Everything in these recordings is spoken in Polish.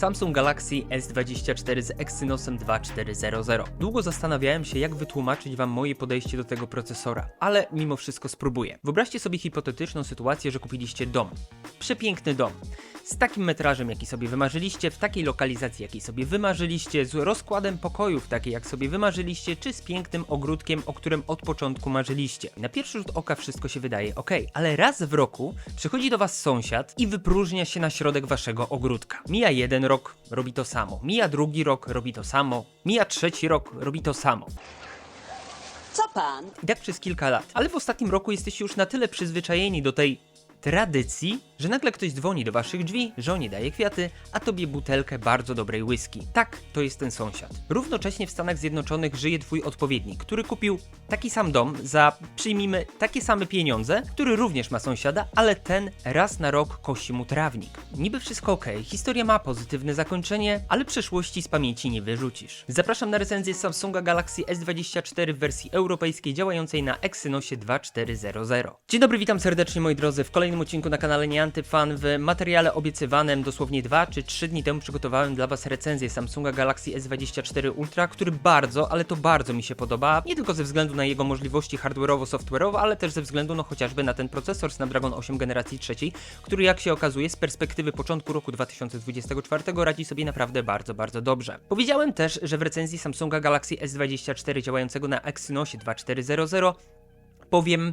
Samsung Galaxy S24 z Exynosem 2400. Długo zastanawiałem się, jak wytłumaczyć Wam moje podejście do tego procesora, ale mimo wszystko spróbuję. Wyobraźcie sobie hipotetyczną sytuację, że kupiliście dom. Przepiękny dom. Z takim metrażem, jaki sobie wymarzyliście, w takiej lokalizacji, jakiej sobie wymarzyliście, z rozkładem pokojów, takiej jak sobie wymarzyliście, czy z pięknym ogródkiem, o którym od początku marzyliście. Na pierwszy rzut oka wszystko się wydaje ok, ale raz w roku przychodzi do Was sąsiad i wypróżnia się na środek Waszego ogródka. Mija jeden rok, robi to samo. Mija drugi rok, robi to samo. Mija trzeci rok, robi to samo. Co pan? I tak przez kilka lat. Ale w ostatnim roku jesteście już na tyle przyzwyczajeni do tej tradycji, że nagle ktoś dzwoni do waszych drzwi, żonie daje kwiaty, a tobie butelkę bardzo dobrej whisky. Tak, to jest ten sąsiad. Równocześnie w Stanach Zjednoczonych żyje twój odpowiednik, który kupił taki sam dom za, przyjmijmy, takie same pieniądze, który również ma sąsiada, ale ten raz na rok kosi mu trawnik. Niby wszystko ok, historia ma pozytywne zakończenie, ale przeszłości z pamięci nie wyrzucisz. Zapraszam na recenzję Samsunga Galaxy S24 w wersji europejskiej działającej na Exynosie 2400. Dzień dobry, witam serdecznie moi drodzy w kolejnym odcinku na kanale Niantyfan. W materiale obiecywanym dosłownie 2 czy 3 dni temu przygotowałem dla Was recenzję Samsunga Galaxy S24 Ultra, który bardzo, ale to bardzo mi się podoba. Nie tylko ze względu na jego możliwości hardware'owo-software'owo, ale też ze względu no chociażby na ten procesor Snapdragon 8 generacji trzeciej, który jak się okazuje z perspektywy początku roku 2024 radzi sobie naprawdę bardzo, bardzo dobrze. Powiedziałem też, że w recenzji Samsunga Galaxy S24 działającego na Exynosie 2400 powiem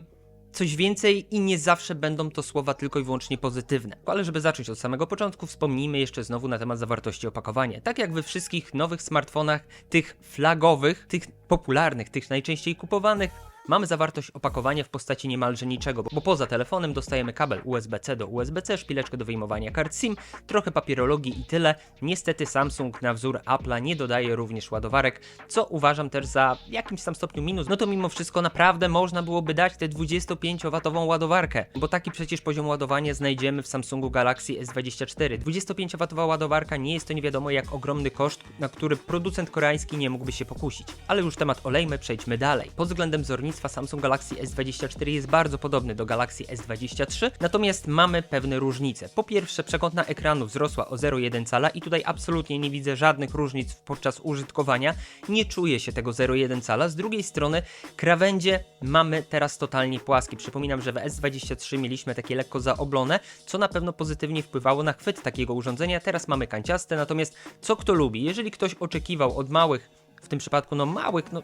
coś więcej i nie zawsze będą to słowa tylko i wyłącznie pozytywne. Ale żeby zacząć od samego początku, wspomnijmy jeszcze znowu na temat zawartości opakowania. Tak jak we wszystkich nowych smartfonach, tych flagowych, tych popularnych, tych najczęściej kupowanych, Mamy zawartość opakowania w postaci niemalże niczego, bo poza telefonem dostajemy kabel USB-C do USB-C, szpileczkę do wyjmowania kart SIM, trochę papierologii i tyle. Niestety Samsung na wzór Apple'a nie dodaje również ładowarek, co uważam też za jakimś tam stopniu minus. No to mimo wszystko naprawdę można byłoby dać tę 25W ładowarkę, bo taki przecież poziom ładowania znajdziemy w Samsungu Galaxy S24. 25W ładowarka nie jest to nie wiadomo jak ogromny koszt, na który producent koreański nie mógłby się pokusić. Ale już temat olejmy, przejdźmy dalej. Pod względem wzornictwa Samsung Galaxy S24 jest bardzo podobny do Galaxy S23, natomiast mamy pewne różnice. Po pierwsze, przekątna ekranu wzrosła o 0,1 cala i tutaj absolutnie nie widzę żadnych różnic podczas użytkowania. Nie czuję się tego 0,1 cala. Z drugiej strony, krawędzie mamy teraz totalnie płaskie. Przypominam, że w S23 mieliśmy takie lekko zaoblone, co na pewno pozytywnie wpływało na chwyt takiego urządzenia. Teraz mamy kanciaste, natomiast co kto lubi? Jeżeli ktoś oczekiwał od małych, w tym przypadku no małych, no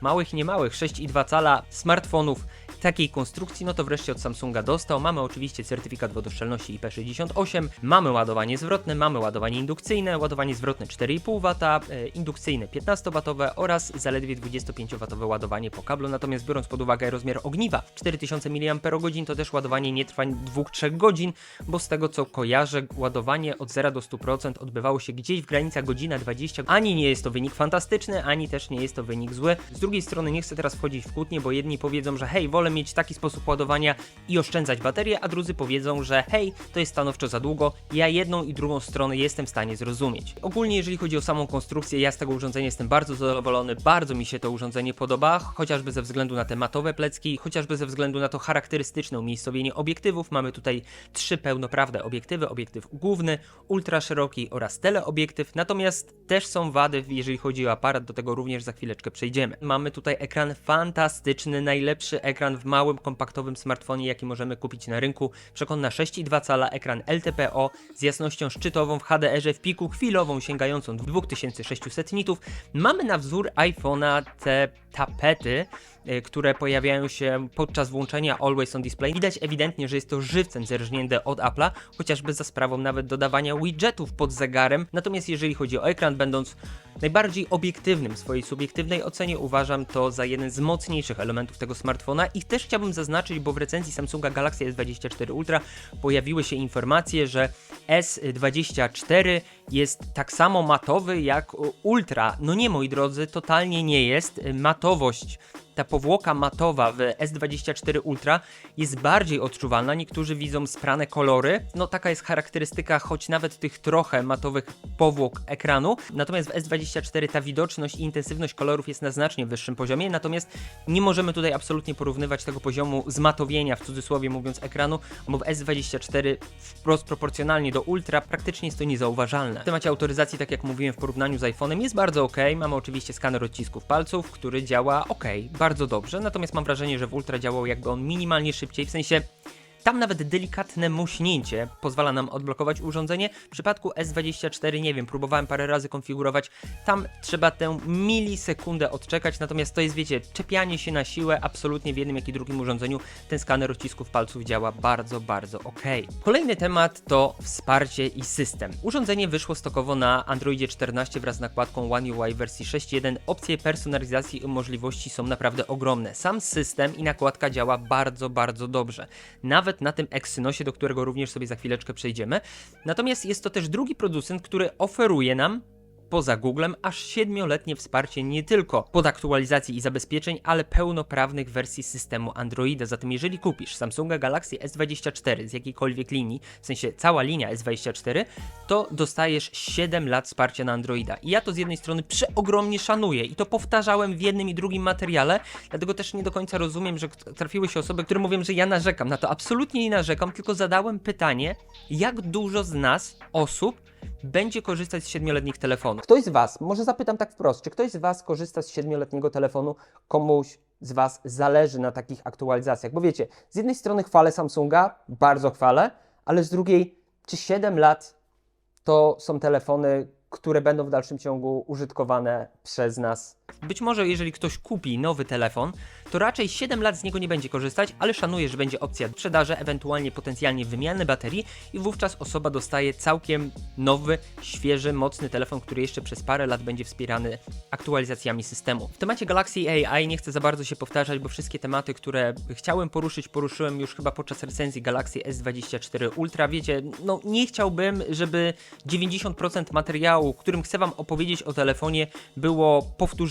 małych i niemałych 6,2 cala smartfonów takiej konstrukcji, no to wreszcie od Samsunga dostał. Mamy oczywiście certyfikat wodoszczelności IP68, mamy ładowanie zwrotne, mamy ładowanie indukcyjne, ładowanie zwrotne 4,5 W, e, indukcyjne 15W oraz zaledwie 25W ładowanie po kablu. Natomiast biorąc pod uwagę rozmiar ogniwa 4000 mAh, to też ładowanie nie trwa 2-3 godzin, bo z tego co kojarzę, ładowanie od 0 do 100% odbywało się gdzieś w granicach godzina 20. Ani nie jest to wynik fantastyczny, ani też nie jest to wynik zły. Z drugiej strony nie chcę teraz wchodzić w kłótnię, bo jedni powiedzą, że hej, wolę mieć taki sposób ładowania i oszczędzać baterię, a drudzy powiedzą, że hej, to jest stanowczo za długo. Ja jedną i drugą stronę jestem w stanie zrozumieć. Ogólnie, jeżeli chodzi o samą konstrukcję, ja z tego urządzenia jestem bardzo zadowolony, bardzo mi się to urządzenie podoba, chociażby ze względu na te matowe plecki, chociażby ze względu na to charakterystyczne umiejscowienie obiektywów. Mamy tutaj trzy pełnoprawne obiektywy, obiektyw główny, ultra szeroki oraz teleobiektyw, natomiast też są wady, jeżeli chodzi o aparat, do tego również za chwileczkę przejdziemy. Mamy tutaj ekran fantastyczny, najlepszy ekran w małym, kompaktowym smartfonie, jaki możemy kupić na rynku. Przekątna 6,2 cala, ekran LTPO z jasnością szczytową w HDR-ze w piku chwilową sięgającą 2600 nitów. Mamy na wzór iPhone'a te tapety, y, które pojawiają się podczas włączenia Always on Display. Widać ewidentnie, że jest to żywcem zerżnięte od Apple'a, chociażby za sprawą nawet dodawania widgetów pod zegarem. Natomiast jeżeli chodzi o ekran, będąc najbardziej obiektywnym w swojej subiektywnej ocenie, uważam to za jeden z mocniejszych elementów tego smartfona i też chciałbym zaznaczyć, bo w recenzji Samsunga Galaxy S24 Ultra pojawiły się informacje, że S24 jest tak samo matowy jak Ultra. No nie, moi drodzy, totalnie nie jest. Matowość ta powłoka matowa w S24 Ultra jest bardziej odczuwalna. Niektórzy widzą sprane kolory. No taka jest charakterystyka, choć nawet tych trochę matowych powłok ekranu. Natomiast w S24 ta widoczność i intensywność kolorów jest na znacznie wyższym poziomie. Natomiast nie możemy tutaj absolutnie porównywać tego poziomu zmatowienia, w cudzysłowie mówiąc, ekranu, bo w S24 wprost proporcjonalnie do Ultra praktycznie jest to niezauważalne. W temacie autoryzacji, tak jak mówiłem w porównaniu z iPhone'em, jest bardzo ok. Mamy oczywiście skaner odcisków palców, który działa ok, bardzo dobrze. Natomiast mam wrażenie, że w Ultra działał jakby on minimalnie szybciej, w sensie tam nawet delikatne muśnięcie pozwala nam odblokować urządzenie. W przypadku S24, nie wiem, próbowałem parę razy konfigurować. Tam trzeba tę milisekundę odczekać, natomiast to jest, wiecie, czepianie się na siłę absolutnie w jednym, jak i drugim urządzeniu. Ten skaner odcisków palców działa bardzo, bardzo ok. Kolejny temat to wsparcie i system. Urządzenie wyszło stokowo na Androidzie 14 wraz z nakładką One UI wersji 6.1. Opcje personalizacji i możliwości są naprawdę ogromne. Sam system i nakładka działa bardzo, bardzo dobrze. Nawet na tym Exynosie, do którego również sobie za chwileczkę przejdziemy. Natomiast jest to też drugi producent, który oferuje nam poza Googlem aż 7-letnie wsparcie nie tylko pod aktualizacji i zabezpieczeń, ale pełnoprawnych wersji systemu Androida. Zatem jeżeli kupisz Samsunga Galaxy S24 z jakiejkolwiek linii, w sensie cała linia S24, to dostajesz 7 lat wsparcia na Androida. I ja to z jednej strony przeogromnie szanuję i to powtarzałem w jednym i drugim materiale, dlatego też nie do końca rozumiem, że trafiły się osoby, które mówią, że ja narzekam na to. Absolutnie nie narzekam, tylko zadałem pytanie, jak dużo z nas, osób, będzie korzystać z 7-letnich telefonów. Ktoś z Was, może zapytam tak wprost, czy ktoś z Was korzysta z 7-letniego telefonu, komuś z Was zależy na takich aktualizacjach? Bo wiecie, z jednej strony chwalę Samsunga, bardzo chwalę, ale z drugiej, czy 7 lat to są telefony, które będą w dalszym ciągu użytkowane przez nas. Być może jeżeli ktoś kupi nowy telefon, to raczej 7 lat z niego nie będzie korzystać, ale szanuję, że będzie opcja sprzedaży, ewentualnie potencjalnie wymiany baterii i wówczas osoba dostaje całkiem nowy, świeży, mocny telefon, który jeszcze przez parę lat będzie wspierany aktualizacjami systemu. W temacie Galaxy AI nie chcę za bardzo się powtarzać, bo wszystkie tematy, które chciałem poruszyć, poruszyłem już chyba podczas recenzji Galaxy S24 Ultra. Wiecie, no nie chciałbym, żeby 90% materiału, którym chcę Wam opowiedzieć o telefonie, było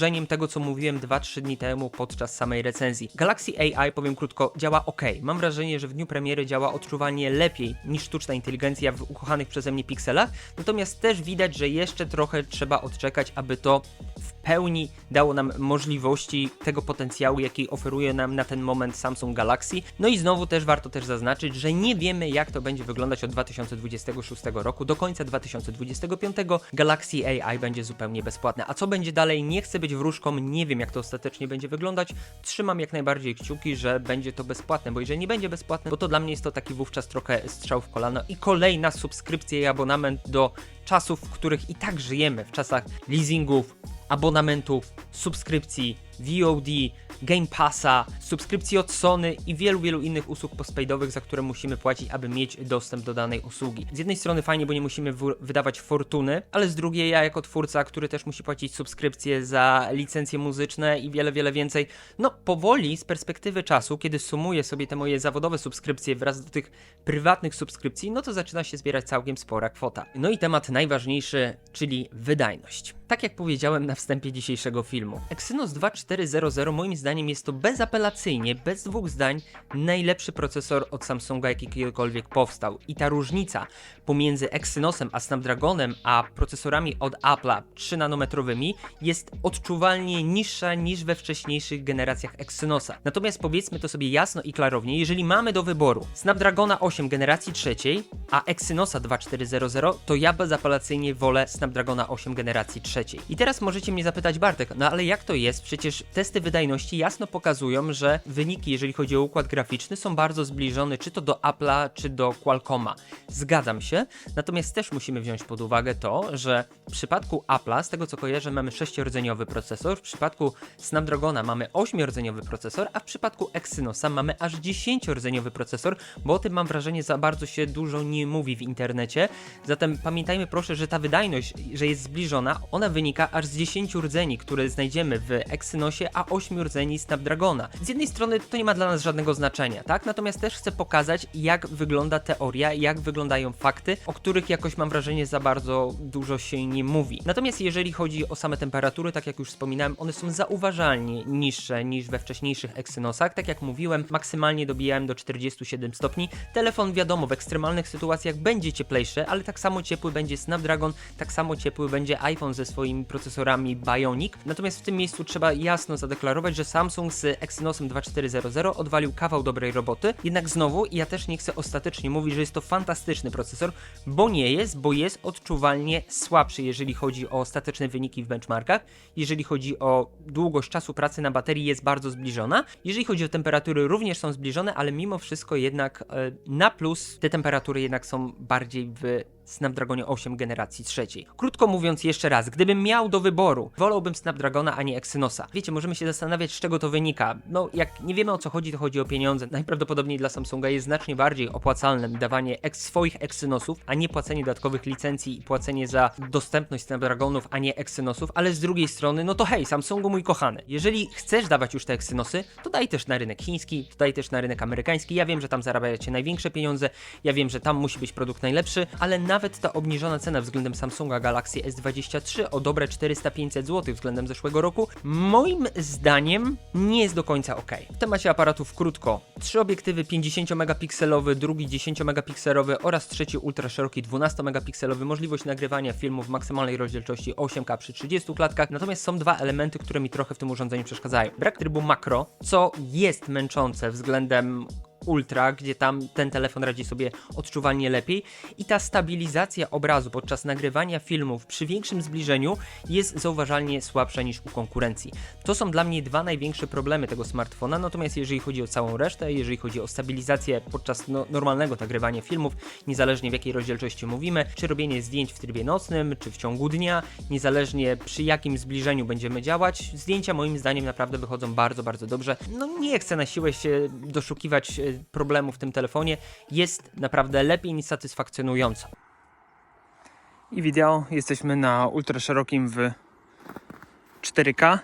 powtórzeniem tego, co mówiłem 2-3 dni temu podczas samej recenzji. Galaxy AI, powiem krótko, działa ok. Mam wrażenie, że w dniu premiery działa odczuwalnie lepiej niż sztuczna inteligencja w ukochanych przeze mnie pikselach, natomiast też widać, że jeszcze trochę trzeba odczekać, aby to w pełni dało nam możliwości tego potencjału, jaki oferuje nam na ten moment Samsung Galaxy. No i znowu też warto też zaznaczyć, że nie wiemy jak to będzie wyglądać od 2026 roku do końca 2025. Galaxy AI będzie zupełnie bezpłatne. A co będzie dalej? Nie chcę być wróżką, nie wiem jak to ostatecznie będzie wyglądać. Trzymam jak najbardziej kciuki, że będzie to bezpłatne, bo jeżeli nie będzie bezpłatne, bo to dla mnie jest to taki wówczas trochę strzał w kolano i kolejna subskrypcja i abonament do czasów, w których i tak żyjemy, w czasach leasingów, abonamentów, subskrypcji, VOD, Game Passa, subskrypcji od Sony i wielu, wielu innych usług postpaidowych, za które musimy płacić, aby mieć dostęp do danej usługi. Z jednej strony fajnie, bo nie musimy wydawać fortuny, ale z drugiej ja jako twórca, który też musi płacić subskrypcje za licencje muzyczne i wiele, wiele więcej, no powoli z perspektywy czasu, kiedy sumuję sobie te moje zawodowe subskrypcje wraz do tych prywatnych subskrypcji, no to zaczyna się zbierać całkiem spora kwota. No i temat najważniejszy, czyli wydajność. Tak jak powiedziałem na wstępie dzisiejszego filmu, Exynos 2400 moim zdaniem jest to bezapelacyjnie, bez dwóch zdań, najlepszy procesor od Samsunga, jaki kiedykolwiek powstał. I ta różnica pomiędzy Exynosem a Snapdragonem, a procesorami od Apple'a 3 nanometrowymi jest odczuwalnie niższa niż we wcześniejszych generacjach Exynosa. Natomiast powiedzmy to sobie jasno i klarownie, jeżeli mamy do wyboru Snapdragona 8 generacji trzeciej, a Exynosa 2400, to ja bezapelacyjnie wolę Snapdragona 8 generacji trzeciej. I teraz możecie mnie zapytać, Bartek, no ale jak to jest? Przecież testy wydajności jasno pokazują, że wyniki, jeżeli chodzi o układ graficzny, są bardzo zbliżone czy to do Apple'a, czy do Qualcomma. Zgadzam się, natomiast też musimy wziąć pod uwagę to, że w przypadku Apple'a, z tego co kojarzę, mamy 6-rdzeniowy procesor, w przypadku Snapdragona mamy 8-rdzeniowy procesor, a w przypadku Exynosa mamy aż 10-rdzeniowy procesor, bo o tym mam wrażenie za bardzo się dużo nie mówi w internecie. Zatem pamiętajmy proszę, że ta wydajność, że jest zbliżona, ona Ona wynika aż z 10 rdzeni, które znajdziemy w Exynosie, a 8 rdzeni Snapdragona. Z jednej strony to nie ma dla nas żadnego znaczenia, tak? Natomiast też chcę pokazać, jak wygląda teoria, jak wyglądają fakty, o których jakoś mam wrażenie za bardzo dużo się nie mówi. Natomiast jeżeli chodzi o same temperatury, tak jak już wspominałem, one są zauważalnie niższe niż we wcześniejszych Exynosach. Tak jak mówiłem, maksymalnie dobijałem do 47 stopni. Telefon wiadomo, w ekstremalnych sytuacjach będzie cieplejszy, ale tak samo ciepły będzie Snapdragon, tak samo ciepły będzie iPhone ze swoimi procesorami Bionic. Natomiast w tym miejscu trzeba jasno zadeklarować, że Samsung z Exynosem 2400 odwalił kawał dobrej roboty. Jednak znowu, ja też nie chcę ostatecznie mówić, że jest to fantastyczny procesor, bo nie jest, bo jest odczuwalnie słabszy, jeżeli chodzi o ostateczne wyniki w benchmarkach. Jeżeli chodzi o długość czasu pracy na baterii, jest bardzo zbliżona. Jeżeli chodzi o temperatury, również są zbliżone, ale mimo wszystko jednak e, na plus te temperatury jednak są bardziej w Snapdragonie 8 generacji trzeciej. Krótko mówiąc jeszcze raz, gdybym miał do wyboru, wolałbym Snapdragona, a nie Exynosa. Wiecie, możemy się zastanawiać, z czego to wynika. No, jak nie wiemy o co chodzi, to chodzi o pieniądze. Najprawdopodobniej dla Samsunga jest znacznie bardziej opłacalne dawanie ex swoich Exynosów, a nie płacenie dodatkowych licencji i płacenie za dostępność Snapdragonów, a nie Exynosów, ale z drugiej strony, no to hej, Samsungu mój kochany, jeżeli chcesz dawać już te Exynosy, to daj też na rynek chiński, to daj też na rynek amerykański. Ja wiem, że tam zarabiacie największe pieniądze, ja wiem, że tam musi być produkt najlepszy, ale nawet ta obniżona cena względem Samsunga Galaxy S23 o dobre 400-500 zł względem zeszłego roku, moim zdaniem nie jest do końca ok. W temacie aparatów krótko. Trzy obiektywy 50-megapikselowy, drugi 10-megapikselowy oraz trzeci ultra szeroki 12-megapikselowy, możliwość nagrywania filmu w maksymalnej rozdzielczości 8K przy 30 klatkach, natomiast są dwa elementy, które mi trochę w tym urządzeniu przeszkadzają. Brak trybu makro, co jest męczące względem Ultra, gdzie tam ten telefon radzi sobie odczuwalnie lepiej i ta stabilizacja obrazu podczas nagrywania filmów przy większym zbliżeniu jest zauważalnie słabsza niż u konkurencji. To są dla mnie dwa największe problemy tego smartfona, natomiast jeżeli chodzi o całą resztę, jeżeli chodzi o stabilizację podczas no, normalnego nagrywania filmów, niezależnie w jakiej rozdzielczości mówimy, czy robienie zdjęć w trybie nocnym, czy w ciągu dnia, niezależnie przy jakim zbliżeniu będziemy działać, zdjęcia moim zdaniem naprawdę wychodzą bardzo, bardzo dobrze. No nie chcę na siłę się doszukiwać problemów w tym telefonie, jest naprawdę lepiej niż satysfakcjonująco. I wideo, jesteśmy na ultra szerokim w 4K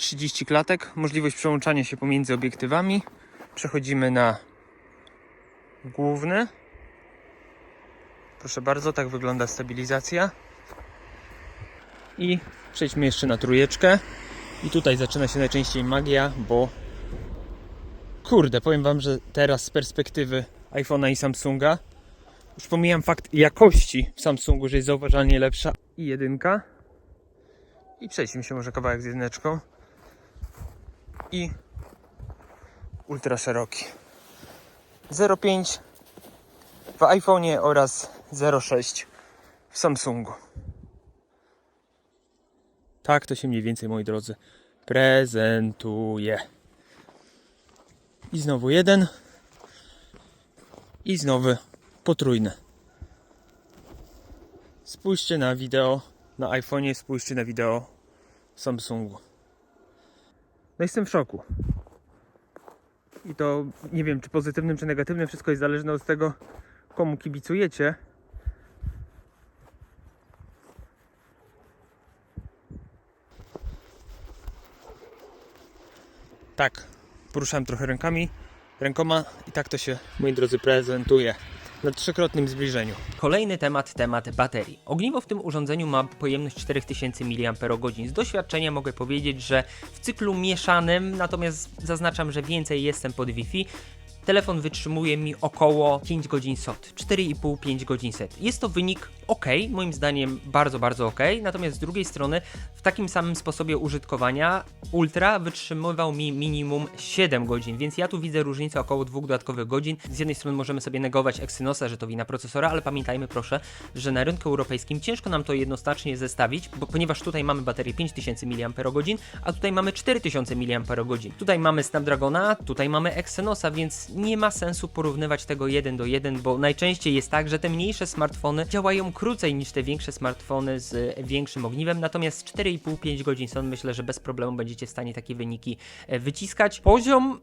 30 klatek, możliwość przełączania się pomiędzy obiektywami. Przechodzimy na główny. Proszę bardzo, tak wygląda stabilizacja. I przejdźmy jeszcze na trójeczkę. I tutaj zaczyna się najczęściej magia, bo kurde, powiem Wam, że teraz z perspektywy iPhone'a i Samsunga, już pomijam fakt jakości w Samsungu, że jest zauważalnie lepsza. I jedynka. I przejdźmy się może kawałek z jedyneczką. I ultra szeroki. 0,5 w iPhone'ie oraz 0,6 w Samsungu. Tak to się mniej więcej, moi drodzy, prezentuje. I znowu jeden. I znowu potrójny. Spójrzcie na wideo na iPhone'ie, spójrzcie na wideo Samsungu. No jestem w szoku. I to nie wiem, czy pozytywnym, czy negatywnym, wszystko jest zależne od tego, komu kibicujecie. Tak, poruszałem trochę rękami, rękoma i tak to się, moi drodzy, prezentuje na trzykrotnym zbliżeniu. Kolejny temat, temat baterii. Ogniwo w tym urządzeniu ma pojemność 4000 mAh. Z doświadczenia mogę powiedzieć, że w cyklu mieszanym, natomiast zaznaczam, że więcej jestem pod Wi-Fi, telefon wytrzymuje mi około 5 godzin SOT, 4,5-5 godzin set. Jest to wynik ok, moim zdaniem bardzo, bardzo ok, natomiast z drugiej strony w takim samym sposobie użytkowania Ultra wytrzymywał mi minimum 7 godzin, więc ja tu widzę różnicę około dwóch dodatkowych godzin. Z jednej strony możemy sobie negować Exynosa, że to wina procesora, ale pamiętajmy proszę, że na rynku europejskim ciężko nam to jednoznacznie zestawić, bo ponieważ tutaj mamy baterię 5000 mAh, a tutaj mamy 4000 mAh. Tutaj mamy Snapdragona, tutaj mamy Exynosa, więc nie ma sensu porównywać tego jeden do jeden, bo najczęściej jest tak, że te mniejsze smartfony działają krócej niż te większe smartfony z większym ogniwem, natomiast 4,5-5 godzin są myślę, że bez problemu będziecie w stanie takie wyniki e, wyciskać. Poziom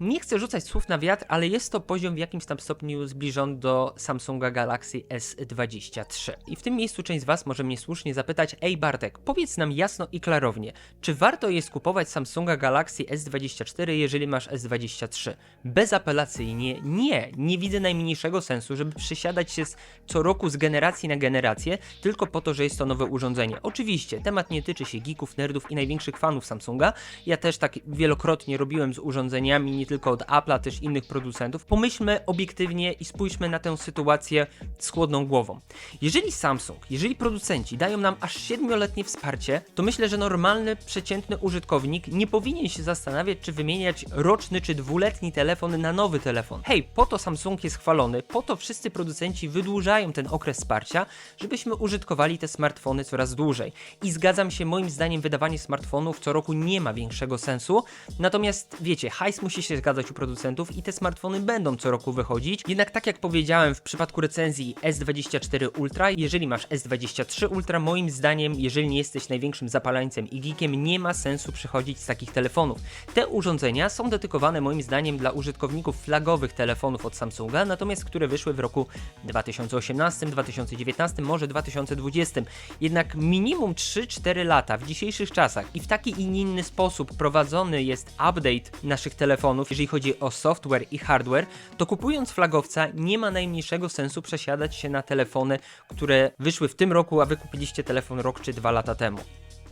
nie chcę rzucać słów na wiatr, ale jest to poziom w jakimś tam stopniu zbliżony do Samsunga Galaxy S23. I w tym miejscu część z Was może mnie słusznie zapytać, ej Bartek, powiedz nam jasno i klarownie, czy warto jest kupować Samsunga Galaxy S24, jeżeli masz S23? Bezapelacyjnie nie, nie widzę najmniejszego sensu, żeby przysiadać się z, co roku z generacji na generację, tylko po to, że jest to nowe urządzenie. Oczywiście, temat nie tyczy się geeków, nerdów i największych fanów Samsunga. Ja też tak wielokrotnie robiłem z urządzeniami, nie tylko od Apple'a, też innych producentów. Pomyślmy obiektywnie i spójrzmy na tę sytuację z chłodną głową. Jeżeli Samsung, jeżeli producenci dają nam aż 7-letnie wsparcie, to myślę, że normalny, przeciętny użytkownik nie powinien się zastanawiać, czy wymieniać roczny czy dwuletni telefon na nowy telefon. Hej, po to Samsung jest chwalony, po to wszyscy producenci wydłużają ten okres wsparcia, żebyśmy użytkowali te smartfony coraz dłużej. I zgadzam się, moim zdaniem wydawanie smartfonów co roku nie ma większego sensu, natomiast wiecie, hajs musi się zgadzać u producentów i te smartfony będą co roku wychodzić, jednak tak jak powiedziałem w przypadku recenzji S24 Ultra, jeżeli masz S23 Ultra, moim zdaniem, jeżeli nie jesteś największym zapalańcem i geekiem, nie ma sensu przychodzić z takich telefonów. Te urządzenia są dedykowane moim zdaniem dla użytkowników flagowych telefonów od Samsunga, natomiast które wyszły w roku 2018, 2019, może 2020. Jednak minimum 3-4 lata w dzisiejszych czasach i w taki i inny sposób prowadzony jest update naszych telefonów, jeżeli chodzi o software i hardware, to kupując flagowca nie ma najmniejszego sensu przesiadać się na telefony, które wyszły w tym roku, a wy kupiliście telefon rok czy dwa lata temu.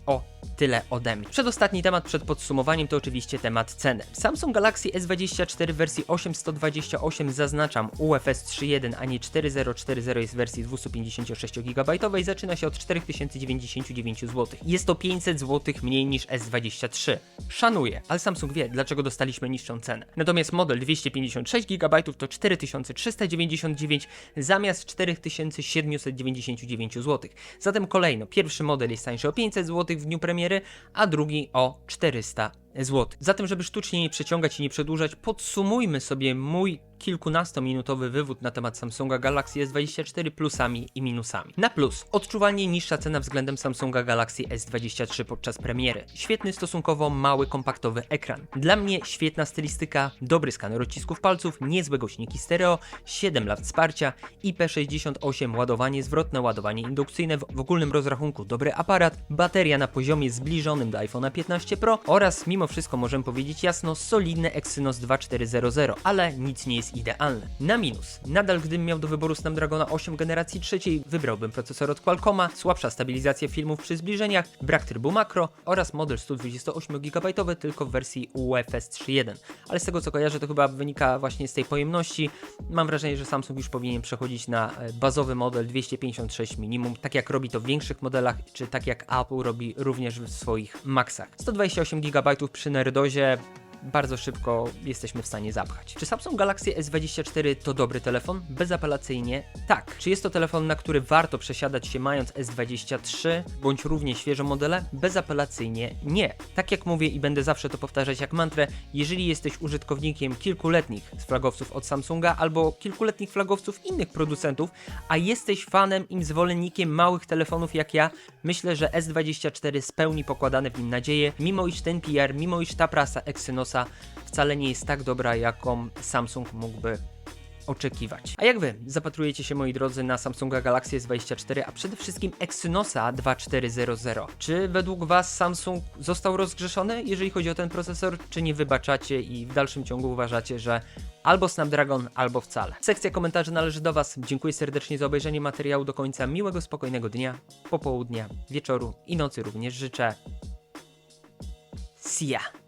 O, tyle ode mnie. Przedostatni temat przed podsumowaniem to oczywiście temat ceny. Samsung Galaxy S24 w wersji 8128 zaznaczam UFS 3.1, a nie 4040 jest w wersji 256 GB, zaczyna się od 4099 zł. Jest to 500 zł mniej niż S23. Szanuję, ale Samsung wie, dlaczego dostaliśmy niższą cenę. Natomiast model 256 GB to 4399 zamiast 4799 zł. Zatem kolejno, pierwszy model jest tańszy o 500 zł w dniu premiery, a drugi o 400 zł. Zatem, żeby sztucznie nie przeciągać i nie przedłużać, podsumujmy sobie mój kilkunastominutowy wywód na temat Samsunga Galaxy S24 plusami i minusami. Na plus, odczuwalnie niższa cena względem Samsunga Galaxy S23 podczas premiery. Świetny stosunkowo mały, kompaktowy ekran. Dla mnie świetna stylistyka, dobry skaner odcisków palców, niezłe głośniki stereo, 7 lat wsparcia, IP68 ładowanie zwrotne, ładowanie indukcyjne w, ogólnym rozrachunku dobry aparat, bateria na poziomie zbliżonym do iPhone'a 15 Pro oraz mimo wszystko możemy powiedzieć jasno solidny Exynos 2400, ale nic nie jest idealne. Na minus, nadal gdybym miał do wyboru Snapdragona 8 generacji trzeciej, wybrałbym procesor od Qualcomma, słabsza stabilizacja filmów przy zbliżeniach, brak trybu makro oraz model 128 GB tylko w wersji UFS 3.1. Ale z tego co kojarzę to chyba wynika właśnie z tej pojemności. Mam wrażenie, że Samsung już powinien przechodzić na e, bazowy model 256 minimum, tak jak robi to w większych modelach, czy tak jak Apple robi również w swoich Maxach. 128 GB przy nerdozie bardzo szybko jesteśmy w stanie zapchać. Czy Samsung Galaxy S24 to dobry telefon? Bezapelacyjnie tak. Czy jest to telefon, na który warto przesiadać się mając S23 bądź równie świeże modele? Bezapelacyjnie nie. Tak jak mówię i będę zawsze to powtarzać jak mantrę, jeżeli jesteś użytkownikiem kilkuletnich flagowców od Samsunga albo kilkuletnich flagowców innych producentów, a jesteś fanem i zwolennikiem małych telefonów jak ja, myślę, że S24 spełni pokładane w nim nadzieje, mimo iż ten PR, mimo iż ta prasa Exynosa wcale nie jest tak dobra, jaką Samsung mógłby oczekiwać. A jak wy zapatrujecie się moi drodzy na Samsunga Galaxy S24, a przede wszystkim Exynosa 2400? Czy według was Samsung został rozgrzeszony, jeżeli chodzi o ten procesor, czy nie wybaczacie i w dalszym ciągu uważacie, że albo Snapdragon, albo wcale? Sekcja komentarzy należy do was. Dziękuję serdecznie za obejrzenie materiału do końca. Miłego, spokojnego dnia, popołudnia, wieczoru i nocy również życzę. See ya!